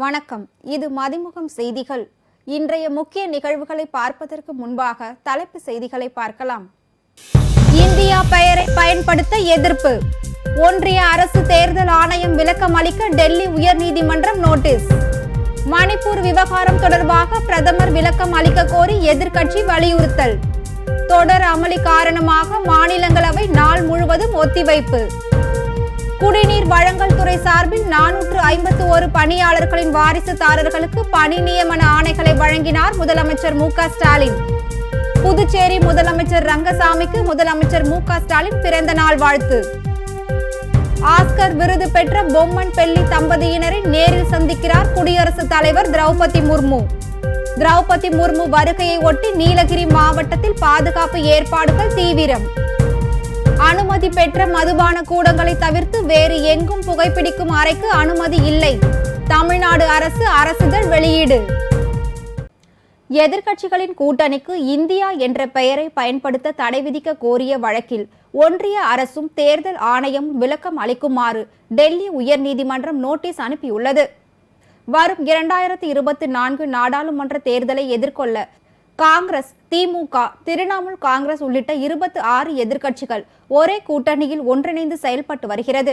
வணக்கம். இது மதிமுகம் செய்திகள். இன்றைய முக்கிய நிகழ்வுகளை பார்ப்பதற்கு முன்பாக தலைப்பு செய்திகளை பார்க்கலாம். இந்தியா பெயரை பயன்படுத்த எதிர்ப்பு. ஒன்றிய அரசு தேர்தல் ஆணையம் விளக்கம் அளிக்க டெல்லி உயர்நீதிமன்றம் நோட்டீஸ். மணிப்பூர் விவகாரம் தொடர்பாக பிரதமர் விளக்கம் அளிக்க கோரி எதிர்க்கட்சி வலியுறுத்தல். தொடர் அமளி காரணமாக மாநிலங்களவை நாள் முழுவதும் ஒத்திவைப்பு. குடிநீர் வழங்கல் துறை சார்பில் நானூற்று ஐம்பத்து ஒரு பணியாளர்களின் வாரிசுதாரர்களுக்கு பணி நியமன ஆணைகளை வழங்கினார் முதலமைச்சர் மு ஸ்டாலின். புதுச்சேரி முதலமைச்சர் ரங்கசாமிக்கு முதலமைச்சர் மு ஸ்டாலின் பிறந்த நாள் வாழ்த்து. ஆஸ்கர் விருது பெற்ற பொம்மன் பெல்லி தம்பதியினரை நேரில் சந்திக்கிறார் குடியரசுத் தலைவர் திரௌபதி முர்மு. திரௌபதி முர்மு வருகையை ஒட்டி நீலகிரி மாவட்டத்தில் பாதுகாப்பு ஏற்பாடுகள் தீவிரம். அனுமதி பெற்ற மதுபான கூடங்களை தவிர்த்து வேறு எங்கும் புகைப்பிடிக்கும் அறைக்கு அனுமதி இல்லை. தமிழ்நாடு அரசு அரசுதழ் வெளியீடு. எதிர்க்கட்சிகளின் கூட்டணிக்கு இந்தியா என்ற பெயரை பயன்படுத்த தடை விதிக்க கோரிய வழக்கில் ஒன்றிய அரசும் தேர்தல் ஆணையம் விளக்கம் அளிக்குமாறு டெல்லி உயர்நீதிமன்றம் நோட்டீஸ் அனுப்பியுள்ளது. வரும் இரண்டாயிரத்தி இருபத்தி நான்கு நாடாளுமன்ற தேர்தலை எதிர்கொள்ள காங்கிரஸ் திமுக திரிணாமுல் காங்கிரஸ் உள்ளிட்ட இருபத்தி ஆறு எதிர்க்கட்சிகள் ஒரே கூட்டணியில் ஒன்றிணைந்து செயல்பட்டு வருகிறது.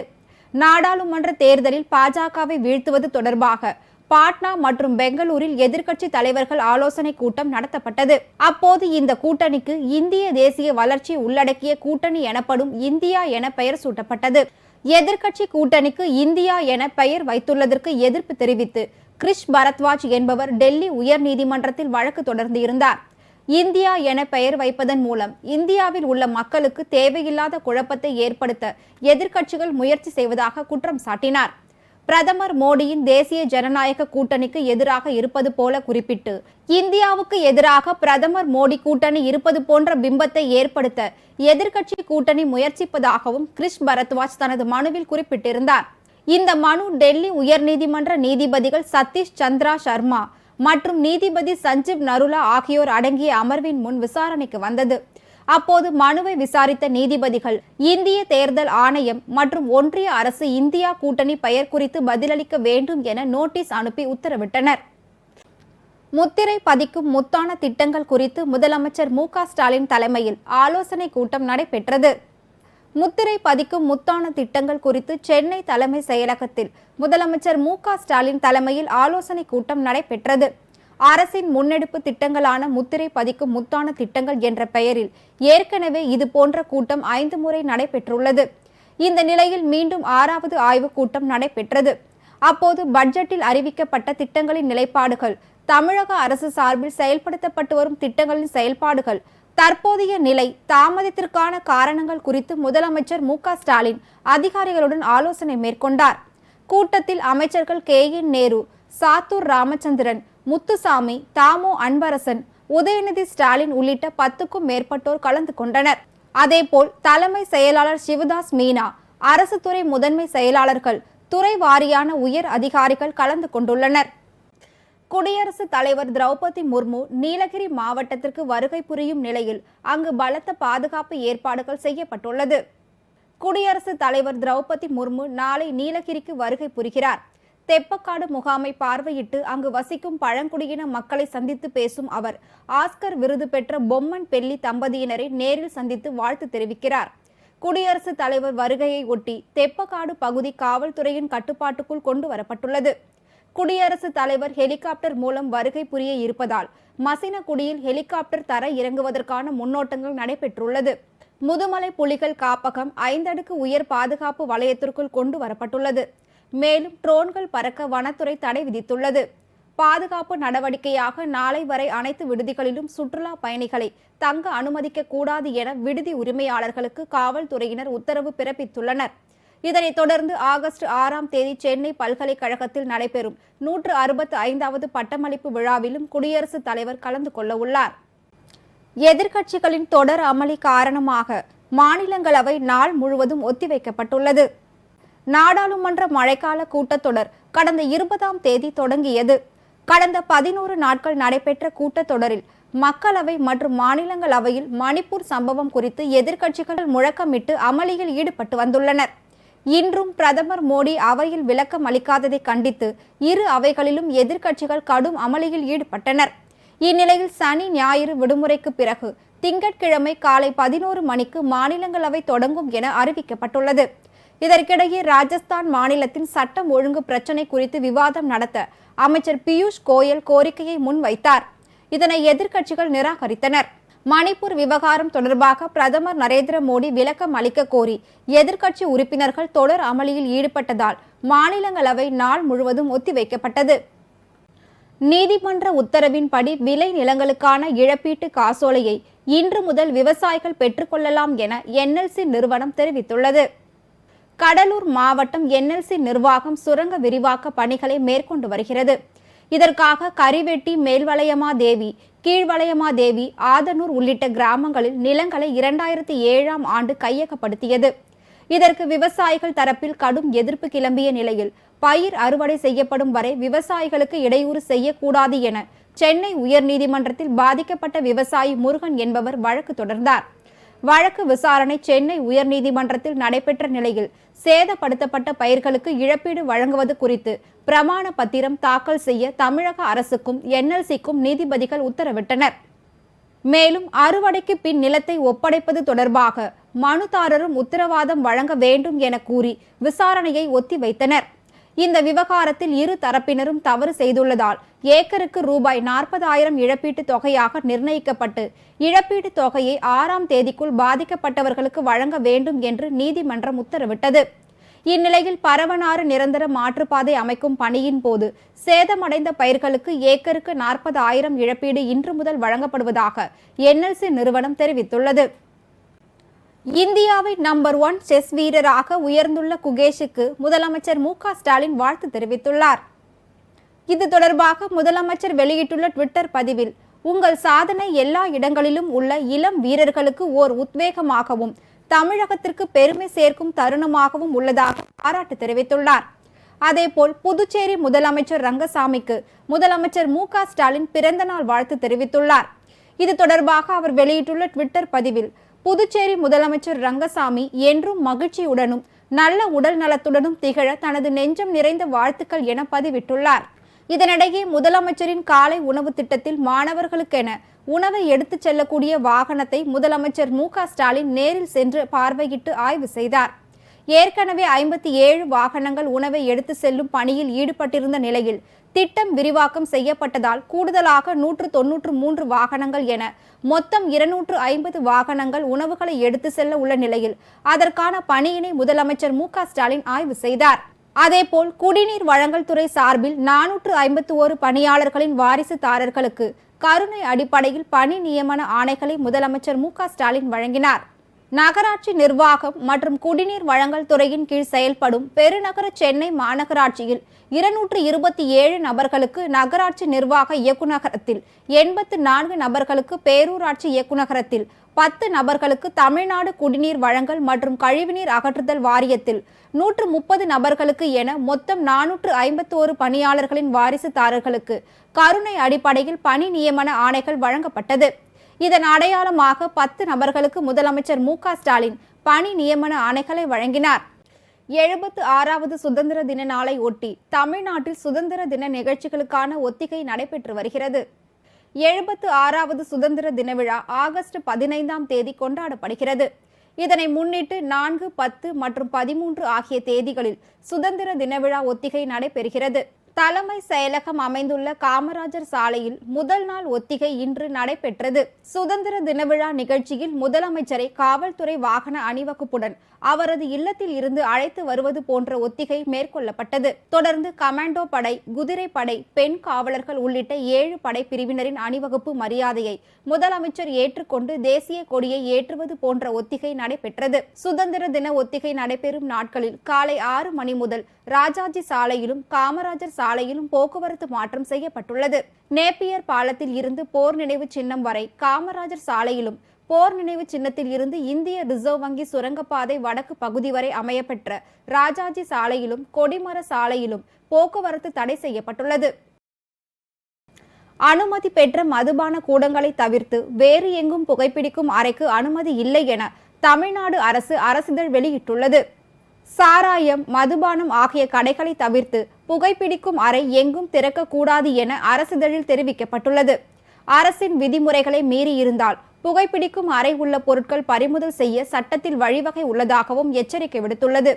நாடாளுமன்ற தேர்தலில் பாஜகவை வீழ்த்துவது தொடர்பாக பாட்னா மற்றும் பெங்களூரில் எதிர்க்கட்சி தலைவர்கள் ஆலோசனை கூட்டம் நடத்தப்பட்டது. அப்போது இந்த கூட்டணிக்கு இந்திய தேசிய வளர்ச்சி உள்ளடக்கிய கூட்டணி எனப்படும் இந்தியா என பெயர் சூட்டப்பட்டது. எதிர்க்கட்சி கூட்டணிக்கு இந்தியா என பெயர் வைத்துள்ளதற்கு எதிர்ப்பு தெரிவித்து கிரிஷ் பரத்வாஜ் என்பவர் டெல்லி உயர்நீதிமன்றத்தில் வழக்கு தொடர்ந்து இருந்தார் இந்தியா என பெயர் வைப்பதன் மூலம் இந்தியாவில் உள்ள மக்களுக்கு தேவையில்லாத குழப்பத்தை ஏற்படுத்த எதிர்க்கட்சிகள் முயற்சி செய்வதாக குற்றம் சாட்டினார். பிரதமர் மோடியின் தேசிய ஜனநாயக கூட்டணிக்கு எதிராக இருப்பது போல குறிப்பிட்டு இந்தியாவுக்கு எதிராக பிரதமர் மோடி கூட்டணி இருப்பது போன்ற பிம்பத்தை ஏற்படுத்த எதிர்க்கட்சி கூட்டணி முயற்சிப்பதாகவும் கிரிஷ் பரத்வாஜ் தனது மனுவில் குறிப்பிட்டிருந்தார். இந்த மனு டெல்லி உயர்நீதிமன்ற நீதிபதிகள் சதீஷ் சந்திரா சர்மா மற்றும் நீதிபதி சஞ்சீவ் நருலா ஆகியோர் அடங்கிய அமர்வின் முன் விசாரணைக்கு வந்தது. அப்போது மனுவை விசாரித்த நீதிபதிகள் இந்திய தேர்தல் ஆணையம் மற்றும் ஒன்றிய அரசு இந்தியா கூட்டணி பெயர் குறித்து பதிலளிக்க வேண்டும் என நோட்டீஸ் அனுப்பி உத்தரவிட்டனர். முத்திரை பதிக்கும் முத்தான திட்டங்கள் குறித்து முதலமைச்சர் மு க ஸ்டாலின் தலைமையில் ஆலோசனை கூட்டம் நடைபெற்றது. முத்திரை பதிக்கும் முத்தான திட்டங்கள் குறித்து சென்னை தலைமை செயலகத்தில் முதலமைச்சர் மு க ஸ்டாலின் தலைமையில் ஆலோசனை கூட்டம் நடைபெற்றது. அரசின் முன்னெடுப்பு திட்டங்களான முத்திரை பதிக்கும் முத்தான திட்டங்கள் என்ற பெயரில் ஏற்கனவே இது போன்ற கூட்டம் ஐந்து முறை நடைபெற்றுள்ளது. இந்த நிலையில் மீண்டும் ஆறாவது ஆய்வுக் கூட்டம் நடைபெற்றது. அப்போது பட்ஜெட்டில் அறிவிக்கப்பட்ட திட்டங்களின் நிலைப்பாடுகள் தமிழக அரசு சார்பில் செயல்படுத்தப்பட்டு வரும் திட்டங்களின் செயல்பாடுகள் தற்போதைய நிலை தாமதத்திற்கான காரணங்கள் குறித்து முதலமைச்சர் மு ஸ்டாலின் அதிகாரிகளுடன் ஆலோசனை மேற்கொண்டார். கூட்டத்தில் அமைச்சர்கள் கே என் நேரு சாத்தூர் ராமச்சந்திரன் முத்துசாமி தாமோ அன்பரசன் உதயநிதி ஸ்டாலின் உள்ளிட்ட பத்துக்கும் மேற்பட்டோர் கலந்து கொண்டனர். அதேபோல் தலைமை செயலாளர் சிவதாஸ் மீனா அரசு துறை முதன்மை செயலாளர்கள் துறை வாரியான உயர் அதிகாரிகள் கலந்து கொண்டுள்ளனர். குடியரசுத் தலைவர் திரௌபதி முர்மு நீலகிரி மாவட்டத்திற்கு வருகை புரியும் நிலையில் அங்கு பலத்த பாதுகாப்பு ஏற்பாடுகள் செய்யப்பட்டுள்ளது. குடியரசுத் தலைவர் திரௌபதி முர்மு நாளை நீலகிரிக்கு வருகை புரிகிறார். தெப்பக்காடு முகாமை பார்வையிட்டு அங்கு வசிக்கும் பழங்குடியின மக்களை சந்தித்து பேசும் அவர் ஆஸ்கர் விருது பெற்ற பொம்மன் பெல்லி தம்பதியினரை நேரில் சந்தித்து வாழ்த்து தெரிவிக்கிறார். குடியரசுத் தலைவர் வருகையை ஒட்டி தெப்பக்காடு பகுதி காவல்துறையின் கட்டுப்பாட்டுக்குள் கொண்டு வரப்பட்டுள்ளது குடியரசுத் தலைவர் ஹெலிகாப்டர் மூலம் வருகை புரிய இருப்பதால் மசினகுடியில் ஹெலிகாப்டர் தர இறங்குவதற்கான முன்னோட்டங்கள் நடைபெற்றுள்ளது. முதுமலை புலிகள் காப்பகம் ஐந்தடுக்கு உயர் பாதுகாப்பு வலயத்திற்குள் கொண்டு வரப்பட்டுள்ளது. மேலும் ட்ரோன்கள் பறக்க வனத்துறை தடை விதித்துள்ளது. பாதுகாப்பு நடவடிக்கையாக நாளை வரை அனைத்து விடுதிகளிலும் சுற்றுலா பயணிகளை தங்க அனுமதிக்க கூடாது என விடுதி உரிமையாளர்களுக்கு காவல்துறையினர் உத்தரவு பிறப்பித்துள்ளனர். இதனைத் தொடர்ந்து ஆகஸ்ட் ஆறாம் தேதி சென்னை பல்கலைக்கழகத்தில் நடைபெறும் நூற்று அறுபத்து ஐந்தாவது பட்டமளிப்பு விழாவிலும் குடியரசுத் தலைவர் கலந்து கொள்ள உள்ளார் எதிர்க்கட்சிகளின் தொடர் அமளி காரணமாக மாநிலங்களவை நாள் முழுவதும் ஒத்திவைக்கப்பட்டுள்ளது. நாடாளுமன்ற மழைக்கால கூட்டத்தொடர் கடந்த இருபதாம் தேதி தொடங்கியது. கடந்த பதினோரு நாட்கள் நடைபெற்ற கூட்டத்தொடரில் மக்களவை மற்றும் மாநிலங்களவையில் மணிப்பூர் சம்பவம் குறித்து எதிர்க்கட்சிகள் முழக்கமிட்டு அமளியில் ஈடுபட்டு வந்துள்ளனர். இன்றும் பிரதமர் மோடி அவையில் விளக்கம் அளிக்காததை கண்டித்து இரு அவைகளிலும் எதிர்க்கட்சிகள் கடும் அமளியில் ஈடுபட்டனர். இந்நிலையில் சனி ஞாயிறு விடுமுறைக்கு பிறகு திங்கட்கிழமை காலை பதினோரு மணிக்கு மாநிலங்களவை தொடங்கும் என அறிவிக்கப்பட்டுள்ளது. இதற்கிடையே ராஜஸ்தான் மாநிலத்தின் சட்டம் ஒழுங்கு பிரச்சினை குறித்து விவாதம் நடத்த அமைச்சர் பியூஷ் கோயல் கோரிக்கையை முன்வைத்தார். இதனை எதிர்க்கட்சிகள் நிராகரித்தனர். மணிப்பூர் விவகாரம் தொடர்பாக பிரதமர் நரேந்திர மோடி விளக்கம் அளிக்க கோரி எதிர்க்கட்சி உறுப்பினர்கள் தொடர் அமளியில் ஈடுபட்டதால் மாநிலங்களவை நாள் முழுவதும் ஒத்திவைக்கப்பட்டது. நீதிமன்ற உத்தரவின்படி விளை நிலங்களுக்கான இழப்பீட்டு காசோலையை இன்று முதல் விவசாயிகள் பெற்றுக்கொள்ளலாம் என என்எல்சி நிறுவனம் தெரிவித்துள்ளது. கடலூர் மாவட்டம் என்எல்சி நிர்வாகம் சுரங்க விரிவாக்க பணிகளை மேற்கொண்டு வருகிறது. இதற்காக கரிவெட்டி மேல்வளையமா தேவி கீழ்வளையமா தேவி ஆதனூர் உள்ளிட்ட கிராமங்களில் நிலங்களை இரண்டாயிரத்தி ஏழாம் ஆண்டு கையகப்படுத்தியது. இதற்கு விவசாயிகள் தரப்பில் கடும் எதிர்ப்பு கிளம்பிய நிலையில் பயிர் அறுவடை செய்யப்படும் வரை விவசாயிகளுக்கு இடையூறு செய்யக்கூடாது என சென்னை உயர்நீதிமன்றத்தில் பாதிக்கப்பட்ட விவசாயி முருகன் என்பவர் வழக்கு தொடர்ந்தார். வழக்கு விசாரணை சென்னை உயர்நீதிமன்றத்தில் நடைபெற்ற நிலையில் சேதப்படுத்தப்பட்ட பயிர்களுக்கு இழப்பீடு வழங்குவது குறித்து பிரமாண பத்திரம் தாக்கல் செய்ய தமிழக அரசுக்கும் என்எல்சிக்கும் நீதிபதிகள் உத்தரவிட்டனர். மேலும் அறுவடைக்கு பின் நிலத்தை ஒப்படைப்பது தொடர்பாக மனுதாரரும் உத்தரவாதம் வழங்க வேண்டும் என கூறி விசாரணையை ஒத்திவைத்தனர். இந்த விவகாரத்தில் இரு தரப்பினரும் தவறு செய்துள்ளதால் ஏக்கருக்கு ரூபாய் நாற்பதாயிரம் இழப்பீட்டு தொகையாக நிர்ணயிக்கப்பட்டு இழப்பீட்டு தொகையை ஆறாம் தேதிக்குள் பாதிக்கப்பட்டவர்களுக்கு வழங்க வேண்டும் என்று நீதிமன்றம் உத்தரவிட்டது. இந்நிலையில் பரவனாறு நிரந்தர மாற்றுப்பாதை அமைக்கும் பணியின் போது சேதமடைந்த பயிர்களுக்கு ஏக்கருக்கு நாற்பது ஆயிரம் இழப்பீடு இன்று முதல் வழங்கப்படுவதாக என்எல்சி நிறுவனம் தெரிவித்துள்ளது. இந்தியாவின் நம்பர் ஒன் செஸ் வீரராக உயர்ந்துள்ள குகேஷுக்கு முதலமைச்சர் மு ஸ்டாலின் வாழ்த்து தெரிவித்துள்ளார். இது தொடர்பாக முதலமைச்சர் வெளியிட்டுள்ள ட்விட்டர் பதிவில் உங்கள் சாதனை எல்லா இடங்களிலும் உள்ள இளம் வீரர்களுக்கு ஓர் உத்வேகமாகவும் தமிழகத்திற்கு பெருமை சேர்க்கும் தருணமாகவும் உள்ளதாக பாராட்டு தெரிவித்துள்ளார். அதேபோல் புதுச்சேரி முதலமைச்சர் ரங்கசாமிக்கு முதலமைச்சர் மு ஸ்டாலின் பிறந்தநாள் வாழ்த்து தெரிவித்துள்ளார். இது தொடர்பாக அவர் வெளியிட்டுள்ள ட்விட்டர் பதிவில் புதுச்சேரி முதலமைச்சர் ரங்கசாமி என்றும் மகிழ்ச்சியுடனும் நல்ல உடல் நலத்துடனும் திகழ தனது நெஞ்சம் நிறைந்த வாழ்த்துக்கள் என பதிவிட்டுள்ளார். இதனிடையே முதலமைச்சரின் காலை உணவு திட்டத்தில் மாணவர்களுக்கென உணவை எடுத்துச் செல்லக்கூடிய வாகனத்தை முதலமைச்சர் மு ஸ்டாலின் நேரில் சென்று பார்வையிட்டு ஆய்வு செய்தார். ஏற்கனவே ஐம்பத்தி ஏழு வாகனங்கள் உணவை எடுத்து செல்லும் பணியில் ஈடுபட்டிருந்த நிலையில் திட்டம் விரிவாக்கம் செய்யப்பட்டதால் கூடுதலாக நூற்று தொன்னூற்று மூன்று வாகனங்கள் என மொத்தம் இருநூற்று ஐம்பது வாகனங்கள் உணவுகளை எடுத்து செல்ல உள்ள நிலையில் அதற்கான பணியினை முதலமைச்சர் மு ஸ்டாலின் ஆய்வு செய்தார். அதேபோல் குடிநீர் வழங்கல் துறை சார்பில் நானூற்று ஐம்பத்தி ஓரு பணியாளர்களின் வாரிசுதாரர்களுக்கு கருணை அடிப்படையில் பணி நியமன ஆணைகளை முதலமைச்சர் மு ஸ்டாலின் வழங்கினார். நகராட்சி நிர்வாகம் மற்றும் குடிநீர் வழங்கல் துறையின் கீழ் செயல்படும் பெருநகர சென்னை மாநகராட்சியில் இருநூற்று இருபத்தி ஏழு நபர்களுக்கு நகராட்சி நிர்வாக இயக்குநகரத்தில் எண்பத்து நான்கு நபர்களுக்கு பேரூராட்சி இயக்குநகரத்தில் பத்து நபர்களுக்கு தமிழ்நாடு குடிநீர் வழங்கல் மற்றும் கழிவுநீர் அகற்றுதல் வாரியத்தில் நூற்று முப்பது நபர்களுக்கு என மொத்தம் நானூற்று ஐம்பத்தோரு பணியாளர்களின் வாரிசுதாரர்களுக்கு கருணை அடிப்படையில் பணி நியமன ஆணைகள் வழங்கப்பட்டது. இதன் அடையாளமாக பத்து நபர்களுக்கு முதலமைச்சர் மு ஸ்டாலின் பணி நியமன ஆணைகளை வழங்கினார். எழுபத்து ஆறாவது சுதந்திர தின நாளை ஒட்டி தமிழ்நாட்டில் சுதந்திர தின நிகழ்ச்சிகளுக்கான ஒத்திகை நடைபெற்று வருகிறது. எழுபத்து ஆறாவது சுதந்திர தின விழா ஆகஸ்ட் பதினைந்தாம் தேதி கொண்டாடப்படுகிறது. இதனை முன்னிட்டு நான்கு பத்து மற்றும் பதிமூன்று ஆகிய தேதிகளில் சுதந்திர தின விழா ஒத்திகை நடைபெறுகிறது. தலைமை செயலகம் அமைந்துள்ள காமராஜர் சாலையில் முதல் நாள் ஒத்திகை இன்று நடைபெற்றது. சுதந்திர தின விழா நிகழ்ச்சியில் முதலமைச்சரை காவல்துறை வாகன அணிவகுப்புடன் அவரது இல்லத்தில் இருந்து அழைத்து வருவது போன்ற ஒத்திகை மேற்கொள்ளப்பட்டது. தொடர்ந்து கமாண்டோ படை குதிரை படை பெண் காவலர்கள் உள்ளிட்ட ஏழு படை பிரிவினரின் அணிவகுப்பு மரியாதையை முதலமைச்சர் ஏற்றுக்கொண்டு தேசிய கொடியை ஏற்றுவது போன்ற ஒத்திகை நடைபெற்றது. சுதந்திர தின ஒத்திகை நடைபெறும் நாட்களில் காலை ஆறு மணி முதல் ராஜாஜி சாலையிலும் காமராஜர் சாலையிலும் போக்குவரத்து மாற்றம் செய்யப்பட்டுள்ளது. நேப்பியர் பாலத்தில் இருந்து போர் நினைவு சின்னம் வரை காமராஜர் சாலையிலும் போர் நினைவு சின்னத்தில் இருந்து இந்திய ரிசர்வ் வங்கி சுரங்கப்பாதை வடக்கு பகுதி வரை அமையப்பெற்ற ராஜாஜி சாலையிலும் கொடிமர சாலையிலும் போக்குவரத்து தடை செய்யப்பட்டுள்ளது. அனுமதி பெற்ற மதுபான கூடங்களை தவிர்த்து வேறு எங்கும் புகைப்பிடிக்கும் அறைக்கு அனுமதி இல்லை என தமிழ்நாடு அரசு அரசிதழ் வெளியிட்டுள்ளது. சாராயம் மதுபானம் ஆகிய கடைகளை தவிர்த்து புகைப்பிடிக்கும் அறை எங்கும் திறக்கக்கூடாது என அரசிதழில் தெரிவிக்கப்பட்டுள்ளது. அரசின் விதிமுறைகளை மீறியிருந்தால் புகைப்பிடிக்கும் அறை உள்ள பொருட்கள் பறிமுதல் செய்ய சட்டத்தில் வழிவகை உள்ளதாகவும் எச்சரிக்கை விடுத்துள்ளது.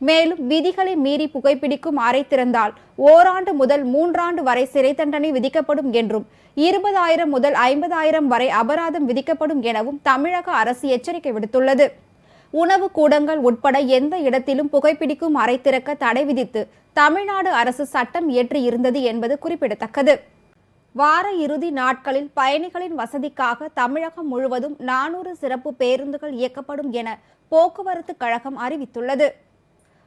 மேலும் விதிகளை மீறி புகைப்பிடிக்கும் அறை திறந்தால் ஓராண்டு முதல் மூன்றாண்டு வரை சிறை தண்டனை விதிக்கப்படும் என்றும் இருபதாயிரம் முதல் ஐம்பதாயிரம் வரை அபராதம் விதிக்கப்படும் எனவும் தமிழக அரசு எச்சரிக்கை விடுத்துள்ளது. உணவு கூடங்கள் உட்பட எந்த இடத்திலும் புகைப்பிடிக்கும் அறை திறக்க தடை விதித்து தமிழ்நாடு அரசு சட்டம் இயற்றி இருந்தது என்பது குறிப்பிடத்தக்கது. வார இறுதி நாட்களில் பயணிகளின் வசதிக்காக தமிழகம் முழுவதும் நானூறு சிறப்பு பேருந்துகள் இயக்கப்படும் என போக்குவரத்து கழகம் அறிவித்துள்ளது.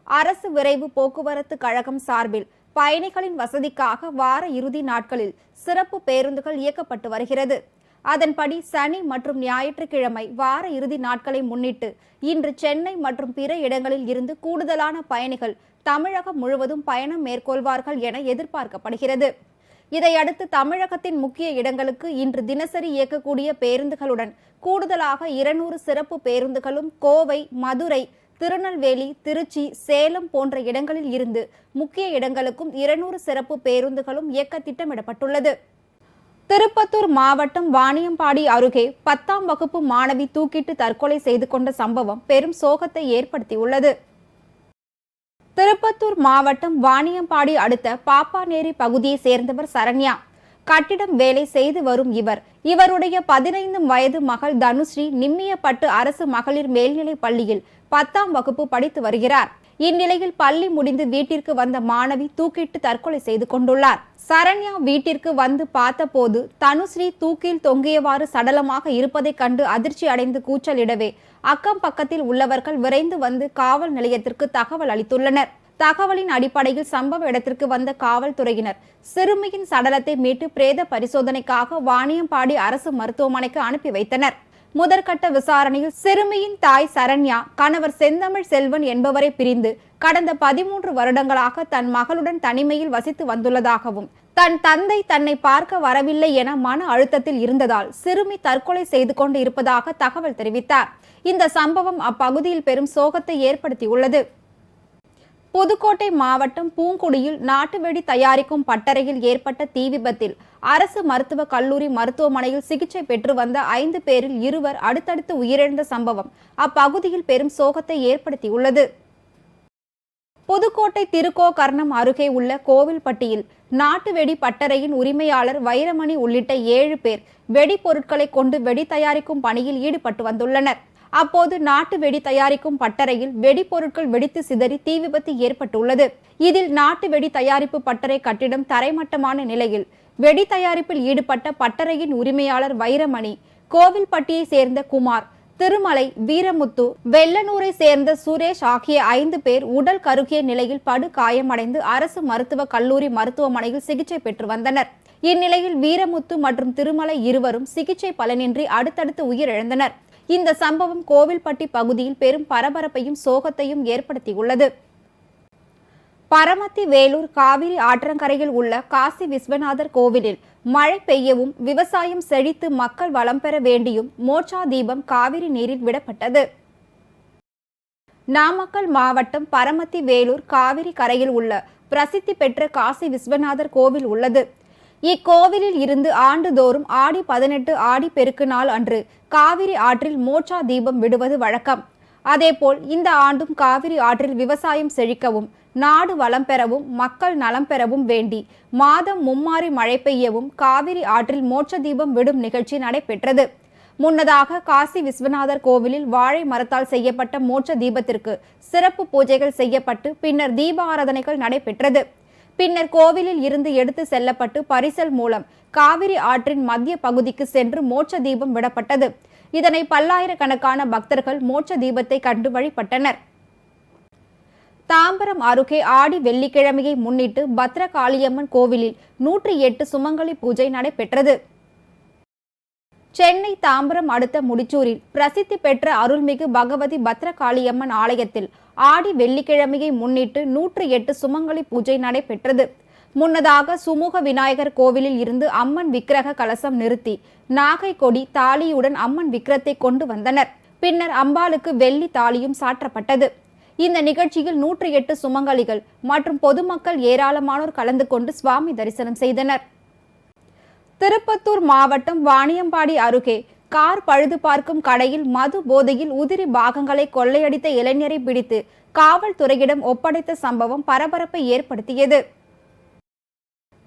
அரசு விரைவு போக்குவரத்து கழகம் சார்பில் பயணிகளின் வசதிக்காக வார இறுதி நாட்களில் சிறப்பு பேருந்துகள் இயக்கப்பட்டு வருகிறது. அதன்படி சனி மற்றும் ஞாயிற்றுக்கிழமை வார இறுதி நாட்களை முன்னிட்டு இன்று சென்னை மற்றும் பிற இடங்களில் இருந்து கூடுதலான பயணிகள் தமிழகம் முழுவதும் பயணம் மேற்கொள்வார்கள் என எதிர்பார்க்கப்படுகிறது. இதையடுத்து தமிழகத்தின் முக்கிய இடங்களுக்கு இன்று தினசரி இயக்கக்கூடிய பேருந்துகளுடன் கூடுதலாக இருநூறு சிறப்பு பேருந்துகளும் கோவை மதுரை திருநெல்வேலி திருச்சி சேலம் போன்ற இடங்களில் இருந்து முக்கிய இடங்களுக்கும் இருநூறு சிறப்பு பேருந்துகளும் இயக்க திட்டமிடப்பட்டுள்ளது திருப்பத்தூர் மாவட்டம் வாணியம்பாடி அருகே பத்தாம் வகுப்பு மாணவி தூக்கிட்டு தற்கொலை செய்து கொண்ட சம்பவம் பெரும் சோகத்தை ஏற்படுத்தியுள்ளது. திருப்பத்தூர் மாவட்டம் வாணியம்பாடி அடுத்த பாப்பாநேரி பகுதியை சேர்ந்தவர் சரண்யா. கட்டிடம் வேலை செய்து வரும் இவர். இவருடைய பதினைந்து வயது மகள் தனுஸ்ரீ நிம்மியப்பட்டு அரசு மகளிர் மேல்நிலை பள்ளியில் பத்தாம் வகுப்பு படித்து வருகிறார். இந்நிலையில் பள்ளி முடிந்து வீட்டிற்கு வந்த மாணவி தூக்கிட்டு தற்கொலை செய்து கொண்டுள்ளார். சரண்யா வீட்டிற்கு வந்து பார்த்தபோது தனுஸ்ரீ தூக்கில் தொங்கியவாறு சடலமாக இருப்பதைக் கண்டு அதிர்ச்சி அடைந்து கூச்சலிடவே அக்கம் பக்கத்தில் உள்ளவர்கள் விரைந்து வந்து காவல் நிலையத்திற்கு தகவல் அளித்துள்ளனர். தகவலின் அடிப்படையில் சம்பவ இடத்திற்கு வந்த காவல்துறையினர் சிறுமியின் சடலத்தை மீட்டு பிரேத பரிசோதனைக்காக வாணியம்பாடி அரசு மருத்துவமனைக்கு அனுப்பி வைத்தனர். முதற்கட்ட விசாரணையில் சிறுமியின் தாய் சரண்யா கணவர் செந்தமிழ் செல்வன் என்பவரை பிரிந்து கடந்த பதிமூன்று வருடங்களாக தன் மகளுடன் தனிமையில் வசித்து வந்துள்ளதாகவும் தன் தந்தை தன்னை பார்க்க வரவில்லை என மன அழுத்தத்தில் இருந்ததால் சிறுமி தற்கொலை செய்து கொண்டு இருப்பதாக தகவல் தெரிவித்தார். இந்த சம்பவம் அப்பகுதியில் பெரும் சோகத்தை ஏற்படுத்தியுள்ளது. புதுக்கோட்டை மாவட்டம் பூங்குடியில் நாட்டு வெடி தயாரிக்கும் பட்டறையில் ஏற்பட்ட தீ விபத்தில் அரசு மருத்துவக் கல்லூரி மருத்துவமனையில் சிகிச்சை பெற்று வந்த ஐந்து பேரில் இருவர் அடுத்தடுத்து உயிரிழந்த சம்பவம் அப்பகுதியில் பெரும் சோகத்தை ஏற்படுத்தியுள்ளது. புதுக்கோட்டை திருக்கோகர்ணம் அருகே உள்ள கோவில்பட்டியில் நாட்டு வெடி பட்டறையின் உரிமையாளர் வைரமணி உள்ளிட்ட ஏழு பேர் வெடிப்பொருட்களை கொண்டு வெடி தயாரிக்கும் பணியில் ஈடுபட்டு வந்துள்ளனர். அப்போது நாட்டு வெடி தயாரிக்கும் பட்டறையில் வெடிப்பொருட்கள் வெடித்து சிதறி தீ விபத்து ஏற்பட்டுள்ளது. இதில் நாட்டு வெடி தயாரிப்பு பட்டறை கட்டிடம் தரைமட்டமான நிலையில் வெடி தயாரிப்பில் ஈடுபட்ட பட்டறையின் உரிமையாளர் வைரமணி கோவில்பட்டியை சேர்ந்த குமார் திருமலை வீரமுத்து வெள்ளனூரை சேர்ந்த சுரேஷ் ஆகிய ஐந்து பேர் உடல் கருகிய நிலையில் படு காயமடைந்து அரசு மருத்துவக் கல்லூரி மருத்துவமனையில் சிகிச்சை பெற்று வந்தனர். இந்நிலையில் வீரமுத்து மற்றும் திருமலை இருவரும் சிகிச்சை பலனின்றி அடுத்தடுத்து உயிரிழந்தனர். இந்த சம்பவம் கோவில்பட்டி பகுதியில் பெரும் பரபரப்பையும் சோகத்தையும் ஏற்படுத்தியுள்ளது. பரமத்தி வேலூர் காவிரி ஆற்றங்கரையில் உள்ள காசி விஸ்வநாதர் கோவிலில் மழை பெய்யவும் விவசாயம் செழித்து மக்கள் வளம் பெற வேண்டியும் மோட்சா தீபம் காவிரி நீரில் விடப்பட்டது. நாமக்கல் மாவட்டம் பரமத்தி வேலூர் காவிரி கரையில் உள்ள பிரசித்தி பெற்ற காசி விஸ்வநாதர் கோவில் உள்ளது. இக்கோவிலில் இருந்து ஆண்டுதோறும் ஆடி பதினெட்டு ஆடி பெருக்கு நாள் அன்று காவிரி ஆற்றில் மோட்சா தீபம் விடுவது வழக்கம். அதேபோல் இந்த ஆண்டும் காவிரி ஆற்றில் விவசாயம் செழிக்கவும் நாடு வளம் பெறவும் மக்கள் நலம் பெறவும் வேண்டி மாதம் மும்மாறி மழை பெய்யவும் காவிரி ஆற்றில் மோட்ச தீபம் விடும் நிகழ்ச்சி நடைபெற்றது. முன்னதாக காசி விஸ்வநாதர் கோவிலில் வாழை மரத்தால் செய்யப்பட்ட மோட்ச தீபத்திற்கு சிறப்பு பூஜைகள் செய்யப்பட்டு பின்னர் தீபாராதனைகள் நடைபெற்றது. பின்னர் கோவிலில் இருந்து எடுத்து செல்லப்பட்டு பரிசல் மூலம் காவிரி ஆற்றின் மத்திய பகுதிக்கு சென்று மோட்ச தீபம் விடப்பட்டது. இதனை பல்லாயிரக்கணக்கான பக்தர்கள் மோட்ச தீபத்தை கண்டு வழிபட்டனர். தாம்பரம் அருகே ஆடி வெள்ளிக்கிழமையை முன்னிட்டு பத்ரகாளியம்மன் கோவிலில் நூற்றி எட்டு சுமங்கலி பூஜை நடைபெற்றது. சென்னை தாம்பரம் அடுத்த முடிச்சூரில் பிரசித்தி பெற்ற அருள்மிகு பகவதி பத்ரகாளியம்மன் ஆலயத்தில் ஆடி வெள்ளிக்கிழமையை முன்னிட்டு நூற்று எட்டு சுமங்கலி பூஜை நடைபெற்றது. முன்னதாக சுமூக விநாயகர் கோவிலில் இருந்து அம்மன் விக்கிரக கலசம் நிறுத்தி நாகை கொடி தாலியுடன் அம்மன் விக்கிரத்தை கொண்டு வந்தனர். பின்னர் அம்பாளுக்கு வெள்ளி தாலியும் சாற்றப்பட்டது. இந்த நிகழ்ச்சியில் நூற்றி எட்டு சுமங்கலிகள் மற்றும் பொதுமக்கள் ஏராளமானோர் கலந்து கொண்டு சுவாமி தரிசனம் செய்தனர். திருப்பத்தூர் மாவட்டம் வாணியம்பாடி அருகே கார் பழுது பார்க்கும் கடையில் மது போதையில் உதிரி பாகங்களை கொள்ளையடித்த இளைஞரை பிடித்து காவல்துறையிடம் ஒப்படைத்த சம்பவம் பரபரப்பை ஏற்படுத்தியது.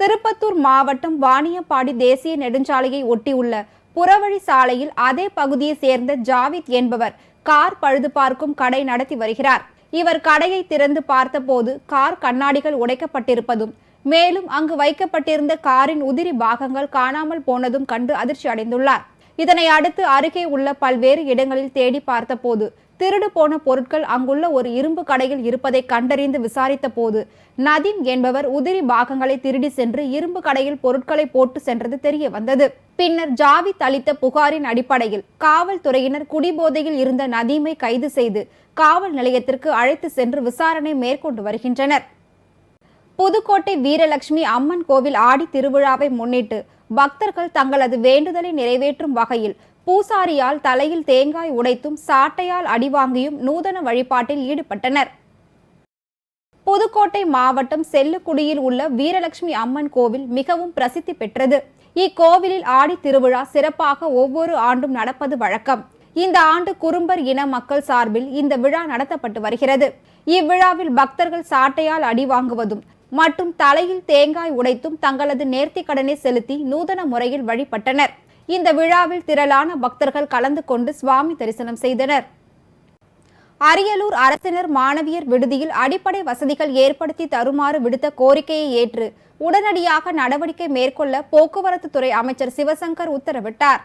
திருப்பத்தூர் மாவட்டம் வாணியம்பாடி தேசிய நெடுஞ்சாலையை ஒட்டியுள்ள புறவழி சாலையில் அதே பகுதியை சேர்ந்த ஜாவித் என்பவர் கார் பழுது பார்க்கும் கடை நடத்தி வருகிறார். இவர் கடையை திறந்து பார்த்தபோது கார் கண்ணாடிகள் உடைக்கப்பட்டிருப்பதும் மேலும் அங்கு வைக்கப்பட்டிருந்த காரின் உதிரி பாகங்கள் காணாமல் போனதும் கண்டு அதிர்ச்சி அடைந்துள்ளார். இதனை அடுத்து அருகே உள்ள பல்வேறு இடங்களில் தேடி பார்த்தபோது திருடு போன பொருட்கள் அங்குள்ள ஒரு இரும்பு கடையில் இருப்பதை கண்டறிந்து விசாரித்த போது நதீம் என்பவர் உதிரி பாகங்களை திருடி சென்று இரும்பு கடையில் பொருட்களை போட்டு சென்றது தெரிய வந்தது. பின்னர் ஜாவித் அளித்த புகாரின் அடிப்படையில் காவல்துறையினர் குடிபோதையில் இருந்த நதீமை கைது செய்து காவல் நிலையத்திற்கு அழைத்து சென்று விசாரணை மேற்கொண்டு வருகின்றனர். புதுக்கோட்டை வீரலட்சுமி அம்மன் கோவில் ஆடி திருவிழாவை முன்னிட்டு பக்தர்கள் தங்களது வேண்டுதலை நிறைவேற்றும் வகையில் பூசாரியால் தலையில் தேங்காய் உடைத்தும் சாட்டையால் அடிவாங்கியும் நூதன வழிபாட்டில் ஈடுபட்டனர். புதுக்கோட்டை மாவட்டம் செல்லுக்குடியில் உள்ள வீரலட்சுமி அம்மன் கோவில் மிகவும் பிரசித்தி பெற்றது. இக்கோவிலில் ஆடி திருவிழா சிறப்பாக ஒவ்வொரு ஆண்டும் நடப்பது வழக்கம். இந்த ஆண்டு குறும்பர் இன மக்கள் சார்பில் இந்த விழா நடத்தப்பட்டு வருகிறது. இவ்விழாவில் பக்தர்கள் சாட்டையால் அடி வாங்குவதும் மற்றும் தலையில் தேங்காய் உடைத்தும் தங்களது நேர்த்திக் கடனை செலுத்தி நூதன முறையில் வழிபட்டனர். இந்த விழாவில் திரளான பக்தர்கள் கலந்து கொண்டு சுவாமி தரிசனம் செய்தனர். அரியலூர் அரசினர் மாணவியர் விடுதியில் அடிப்படை வசதிகள் ஏற்படுத்தி தருமாறு விடுத்த கோரிக்கையை ஏற்று உடனடியாக நடவடிக்கை மேற்கொள்ள போக்குவரத்து துறை அமைச்சர் சிவசங்கர் உத்தரவிட்டார்.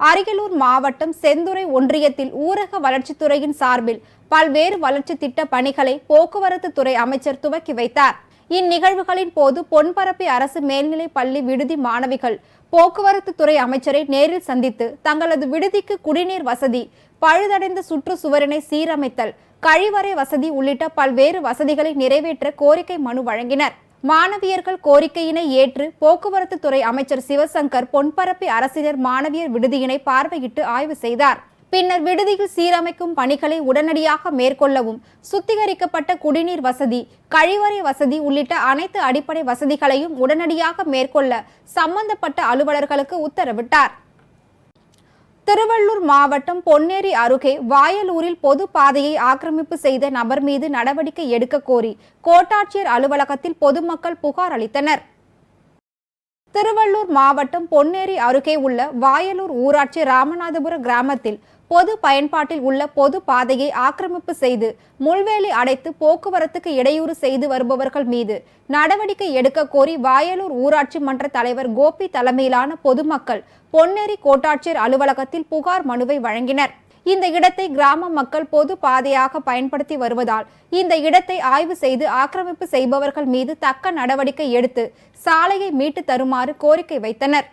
அரியலூர் மாவட்டம் செந்துறை ஒன்றியத்தில் ஊரக வளர்ச்சித்துறையின் சார்பில் பல்வேறு வளர்ச்சி திட்ட பணிகளை போக்குவரத்து துறை அமைச்சர் துவக்கி வைத்தார். இந்நிகழ்வுகளின் போது பொன்பரப்பி அரசு மேல்நிலைப் பள்ளி விடுதி மாணவிகள் போக்குவரத்து துறை அமைச்சரை நேரில் சந்தித்து தங்களது விடுதிக்கு குடிநீர் வசதி பழுதடைந்த சுற்றுச்சுவரினை சீரமைத்தல் கழிவறை வசதி உள்ளிட்ட பல்வேறு வசதிகளை நிறைவேற்ற கோரிக்கை மனு வழங்கினர். மாணவியர்கள் கோரிக்கையினை ஏற்று போக்குவரத்து துறை அமைச்சர் சிவசங்கர் பொன்பரப்பி அரசினர் மாணவியர் விடுதியினை பார்வையிட்டு ஆய்வு செய்தார். பின்னர் விடுதியில் சீரமைக்கும் பணிகளை உடனடியாக மேற்கொள்ளவும் சுத்திகரிக்கப்பட்ட குடிநீர் வசதி கழிவறை வசதி உள்ளிட்ட அனைத்து அடிப்படை வசதிகளையும் உடனடியாக மேற்கொள்ள சம்பந்தப்பட்ட அலுவலர்களுக்கு உத்தரவிட்டார். திருவள்ளூர் மாவட்டம் பொன்னேரி அருகே வாயலூரில் பொது பாதையை ஆக்கிரமிப்பு செய்த நபர் மீது நடவடிக்கை எடுக்க கோரி கோட்டாட்சியர் அலுவலகத்தில் பொதுமக்கள் புகார் அளித்தனர். திருவள்ளூர் மாவட்டம் பொன்னேரி அருகே உள்ள வாயலூர் ஊராட்சி ராமநாதபுர கிராமத்தில் பொது பயன்பாட்டில் உள்ள பொது பாதையை ஆக்கிரமிப்பு செய்து முள்வேலி அடைத்து போக்குவரத்துக்கு இடையூறு செய்து வருபவர்கள் மீது நடவடிக்கை எடுக்க கோரி வாயலூர் ஊராட்சி மன்ற தலைவர் கோபி தலைமையிலான பொதுமக்கள் பொன்னேரி கோட்டாட்சியர் அலுவலகத்தில் புகார் மனுவை வழங்கினர். இந்த இடத்தை கிராம மக்கள் பொது பாதையாக பயன்படுத்தி வருவதால் இந்த இடத்தை ஆய்வு செய்து ஆக்கிரமிப்பு செய்பவர்கள் மீது தக்க நடவடிக்கை எடுத்து சாலையை மீட்டு தருமாறு கோரிக்கை வைத்தனர்.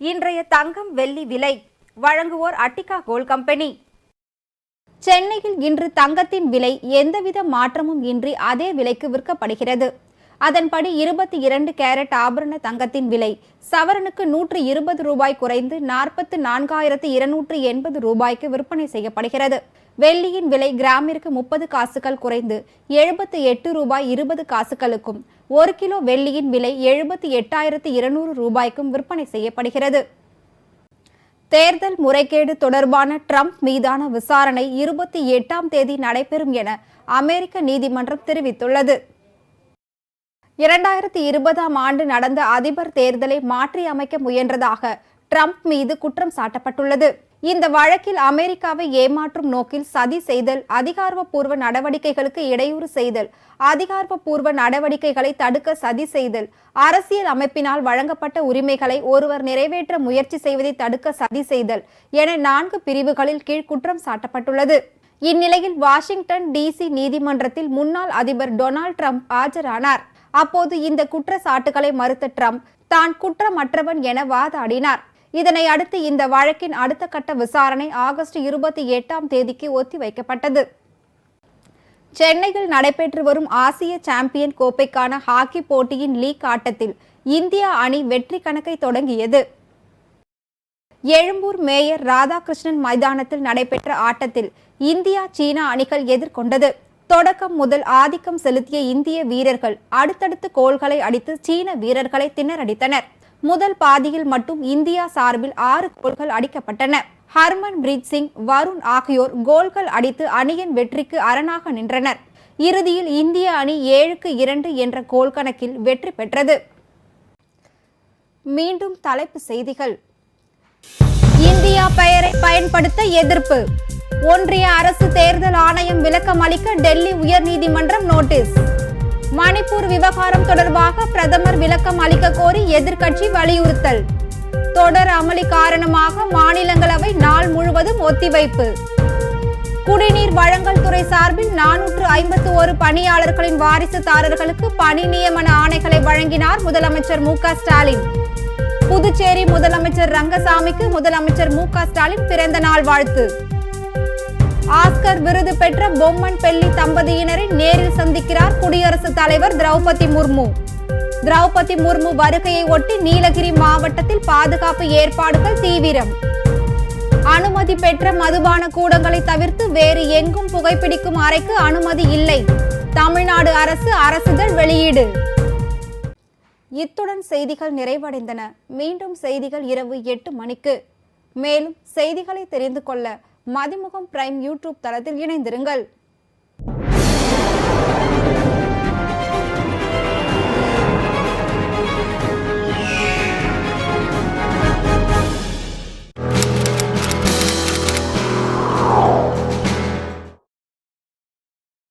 இன்றைய தங்கம் வெள்ளி விலை வழங்குவோர் அட்டிகா கோல் கம்பெனி. சென்னையில் இன்று தங்கத்தின் விலை எந்தவித மாற்றமும் இன்றி அதே விலைக்கு விற்கப்படுகிறது. அதன்படி இருபத்தி இரண்டு கேரட் ஆபரண தங்கத்தின் விலை சவரனுக்கு நூற்று இருபது ரூபாய் குறைந்து நாற்பத்து நான்காயிரத்து இருநூற்று எண்பது ரூபாய்க்கு விற்பனை செய்யப்படுகிறது. வெள்ளியின் விலை கிராமிற்கு முப்பது காசுகள் குறைந்து எழுபத்து எட்டு ரூபாய் இருபது காசுகளுக்கும் ஒரு கிலோ வெள்ளியின் விலை எழுபத்தி எட்டாயிரத்து இருநூறு ரூபாய்க்கும் விற்பனை செய்யப்படுகிறது. தேர்தல் முறைகேடு தொடர்பான ட்ரம்ப் மீதான விசாரணை இருபத்தி எட்டாம் தேதி நடைபெறும் என அமெரிக்க நீதிமன்றம் தெரிவித்துள்ளது. இரண்டாயிரத்தி இருபதாம் ஆண்டு நடந்த அதிபர் தேர்தலை மாற்றி அமைக்க முயன்றதாக ட்ரம்ப் மீது குற்றம் சாட்டப்பட்டுள்ளது. இந்த வழக்கில் அமெரிக்காவை ஏமாற்றும் நோக்கில் சதி செய்தல் அதிகாரப்பூர்வ நடவடிக்கைகளுக்கு இடையூறு செய்தல் அதிகாரப்பூர்வ நடவடிக்கைகளை தடுக்க சதி செய்தல் அரசியல் அமைப்பினால் வழங்கப்பட்ட உரிமைகளை ஒருவர் நிறைவேற்ற முயற்சி செய்வதை தடுக்க சதி செய்தல் என நான்கு பிரிவுகளில் கீழ் குற்றம் சாட்டப்பட்டுள்ளது. இந்நிலையில் வாஷிங்டன் டிசி நீதிமன்றத்தில் முன்னாள் அதிபர் டொனால்ட் ட்ரம்ப் ஆஜரானார். அப்போது இந்த குற்றச்சாட்டுகளை மறுத்த ட்ரம்ப் தான் குற்றமற்றவன் என வாதாடினார். இதனை அடுத்து இந்த வழக்கின் அடுத்த கட்ட விசாரணை ஆகஸ்ட் இருபத்தி எட்டாம் தேதிக்கு ஒத்திவைக்கப்பட்டது. சென்னையில் நடைபெற்று வரும் ஆசிய சாம்பியன் கோப்பைக்கான ஹாக்கி போட்டியின் லீக் ஆட்டத்தில் இந்தியா அணி வெற்றி கணக்கை தொடங்கியது. எழும்பூர் மேயர் ராதாகிருஷ்ணன் மைதானத்தில் நடைபெற்ற ஆட்டத்தில் இந்தியா சீனா அணிகள் எதிர்கொண்டது. தொடக்கம் முதல் ஆதிக்கம் செலுத்திய இந்திய வீரர்கள் அடுத்தடுத்து கோல்களை அடித்து சீன வீரர்களை திணறடித்தனர். முதல் பாதியில் மட்டும் இந்தியா சார்பில் ஆறு கோல்கள் அடிக்கப்பட்டன. ஹர்மன் பிரீத் சிங் வருண் ஆகியோர் கோல்கள் அடித்து அணியின் வெற்றிக்கு அரணாக நின்றனர். இறுதியில் இந்திய அணி ஏழுக்கு இரண்டு என்ற கோல் கணக்கில் வெற்றி பெற்றது. மீண்டும் தலைப்பு செய்திகள். இந்தியா பெயரை பயன்படுத்த எதிர்ப்பு. ஒன்றிய அரசு தேர்தல் ஆணையம் விளக்கம் அளிக்க டெல்லி உயர்நீதிமன்றம் நோட்டீஸ். மணிப்பூர் விவகாரம் தொடர்பாக பிரதமர் விளக்கம் அளிக்க கோரி எதிர்க்கட்சி வலியுறுத்தல். தொடர் அமளி காரணமாக மாநிலங்களவை நாள் முழுவதும் ஒத்திவைப்பு. குடிநீர் வழங்கல் துறை சார்பில் நானூற்று ஐம்பத்து ஒரு பணியாளர்களின் வாரிசுதாரர்களுக்கு பணி நியமன ஆணைகளை வழங்கினார் முதலமைச்சர் மு ஸ்டாலின். புதுச்சேரி முதலமைச்சர் ரங்கசாமிக்கு முதலமைச்சர் மு ஸ்டாலின் பிறந்த நாள் வாழ்த்து. ஆஸ்கர் விருது பெற்ற பொம்மன் பெல்லி தம்பதியினரை நேரில் சந்திக்கிறார் குடியரசுத் தலைவர் திரௌபதி முர்மு. திரௌபதி முர்மு வருகையை ஒட்டி நீலகிரி மாவட்டத்தில் பாதுகாப்பு ஏற்பாடுகள் தீவிரம். அனுமதி பெற்ற மதுபான கூடங்களை தவிர்த்து வேறு எங்கும் புகைப்பிடிக்கும் அறைக்கு அனுமதி இல்லை. தமிழ்நாடு அரசு அரசுகள் வெளியீடு. இத்துடன் செய்திகள் நிறைவடைந்தன. மீண்டும் செய்திகள் இரவு எட்டு மணிக்கு. மேலும் செய்திகளை தெரிந்து கொள்ள மதிமுகம் பிரைம் யூடியூப் தளத்தில் இணைந்திருங்கள்.